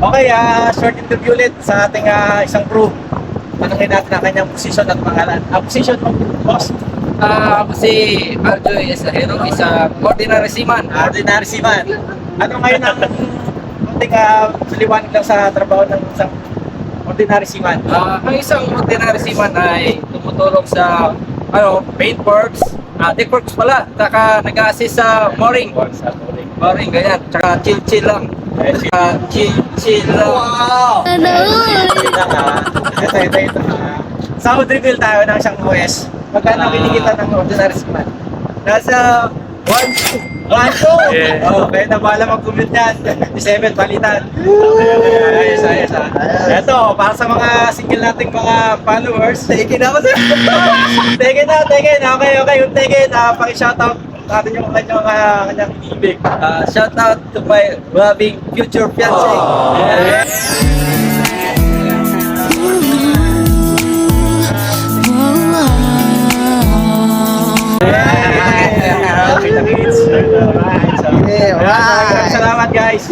Okay, ah short interview ulit sa ating ah, isang crew. Tanungin natin ang kanyang position at pangalan. Ah, position mo, boss? Ah, ako si Arjoy Esahero, isang ordinary seaman. Ordinary seaman. Ano ngayon ang konting uh, liwanag lang sa trabaho ng isang ordinary seaman? Ah, ang isang ordinary seaman ay tumutulong sa ano, paint works, ah, deck works pala, saka nag-assist sa mooring. Mooring, ganyan. Tsaka chill-chill lang. Tsaka chill-chill lang. Wow! Ano? Ito na. Ito, ito, ito. Sound reveal tayo ng isang OS. Magkano kinikita ng ordinary seaman? Nasa one, One, two! Yeah. Oh, kaya na bala mag-commute yan. 7, palitan. Ayos, ayos, ah. Ito, para sa mga single nating mga followers. Take it na Take it na, take it. Okay, okay. Yung take it, ah, paki-shoutout natin yung kanyang, ah, kanyang inibig. Ah, shout out to my loving future fiancé. Yeah. Yeah! Salamat guys.